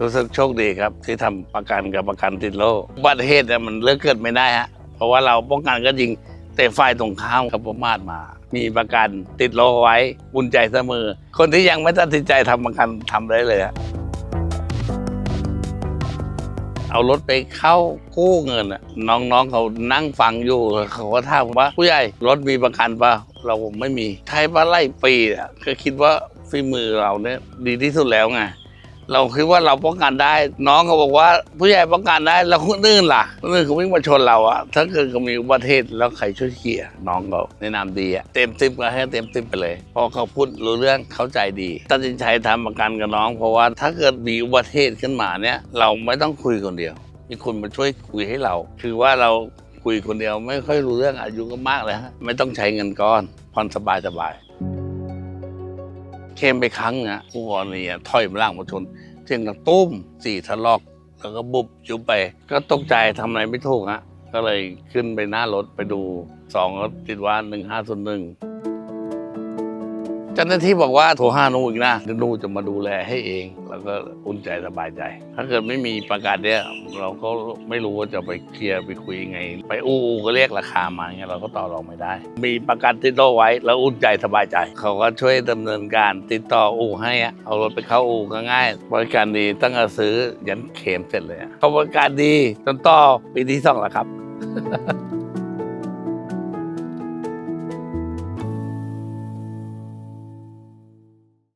รู้สึกโชคดีครับ ที่ทำประกันกับประกันติดโรคอุบัติเหตุเนี่ยมันเลือกเกิดไม่ได้ฮะ เพราะว่าเราป้องกันก็จริงแต่ฝ่ายตรงข้ามกับประมาทมา มีประกันติดโรคไว้อุ่นใจเสมอ คนที่ยังไม่ตัดสินใจทำประกันทำได้เลยฮะเอารถไปเข้ากู้เงินอะน้องๆเขานั่งฟังอยู่เขาก็ถามว่า ผู้ใหญ่รถมีประกันปะเราไม่มีไทยมาไล่ปีอะก็คิดว่าฝีมือเราเนี่ยดีที่สุดแล้วไง เราคิดว่าเราป้องกันได้ น้องเขาบอกว่า ผู้ใหญ่ป้องกันได้แล้วคนอื่นล่ะคนอื่นเขาวิ่งมาชนเราอะถ้าเกิดเขามีอุบัติเหตุแล้วใครช่วยเคลียร์น้องเขาแนะนำดีอะเต็มติมก็ให้เต็มติมไปเลยเพราะเขาพูดรู้เรื่องเข้าใจดีตัดสินใจทำประกันกับน้อง เพราะว่าถ้าเกิดมีอุบัติเหตุขึ้นมาเนี่ย เราไม่ต้องคุยคนเดียว มีคนมาช่วยคุยให้เรา คือว่าเราคุยคนเดียวไม่ค่อยรู้เรื่องอายุก็มากเลยฮะไม่ต้องใช้เงินก้อนผ่อนสบายสบาย เข้มไปครั้งนะผู้กรณีอะถอยมาล่างมาชนเสียงดังตุ้มสี่ทะลอก แล้วก็บุบยุบไป ก็ตกใจทำอะไรไม่ถูกฮะก็เลยขึ้นไปหน้ารถไปดูสองก็ติดว่าหนึ่งห้าศูนย์หนึ่ง เจ้าหน้าที่บอกว่าโทรห้านูอีกนะเดี๋ยวนูจะมาดูแลให้เอง แล้วก็อุ่นใจสบายใจ ถ้าเกิดไม่มีประกาศเนี่ยเราก็ไม่รู้ว่าจะไปเคลียร์ไปคุยยังไง ไปอู้ก็เรียกราคามาเงี้ยเราก็ต่อรองไม่ได้ มีประกันติดต่อไว้แล้วอุ่นใจสบายใจ เขาก็ช่วยดำเนินการติดต่ออู่ให้เอารถไปเข้าอู่ก็ง่าย บริการดีตั้งแต่ซื้อยันเคลมเสร็จเลยเขาบริการดีจนต่อปีที่สองแล้วครับ